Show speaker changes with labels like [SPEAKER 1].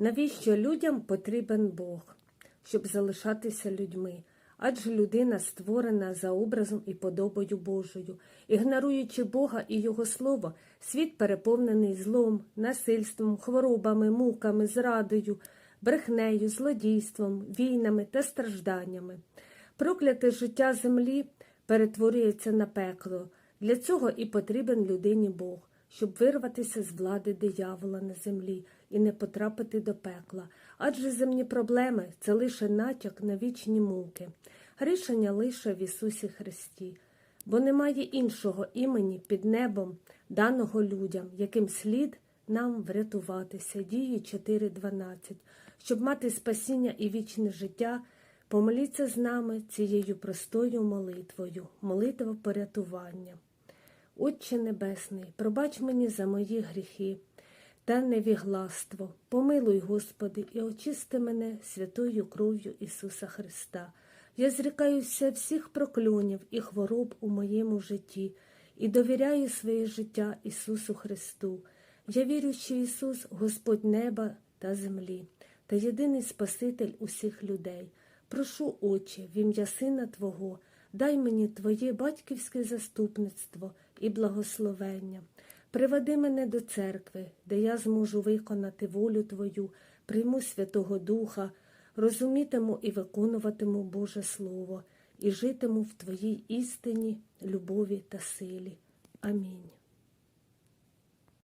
[SPEAKER 1] Навіщо людям потрібен Бог, щоб залишатися людьми? Адже людина створена за образом і подобою Божою. Ігноруючи Бога і Його Слово, світ переповнений злом, насильством, хворобами, муками, зрадою, брехнею, злодійством, війнами та стражданнями. Прокляте життя землі перетворюється на пекло. Для цього і потрібен людині Бог, щоб вирватися з влади диявола на землі і не потрапити до пекла. Адже земні проблеми це лише натяк на вічні муки, рішення лише в Ісусі Христі, бо немає іншого імені під небом, даного людям, яким слід нам врятуватися. Дії 4.12. Щоб мати спасіння і вічне життя, помоліться з нами цією простою молитвою, молитва порятування. Отче Небесний, пробач мені за мої гріхи та невігластво. Помилуй, Господи, і очисти мене святою кров'ю Ісуса Христа. Я зрікаюся всіх прокльонів і хвороб у моєму житті і довіряю своє життя Ісусу Христу. Я вірю, що Ісус Господь неба та землі та єдиний Спаситель усіх людей. Прошу, Отче, в ім'я Сина Твого, дай мені Твоє батьківське заступництво і благословення. Приведи мене до церкви, де я зможу виконати волю Твою, прийму Святого Духа, розумітиму і виконуватиму Боже Слово, і житиму в Твоїй істині, любові та силі. Амінь.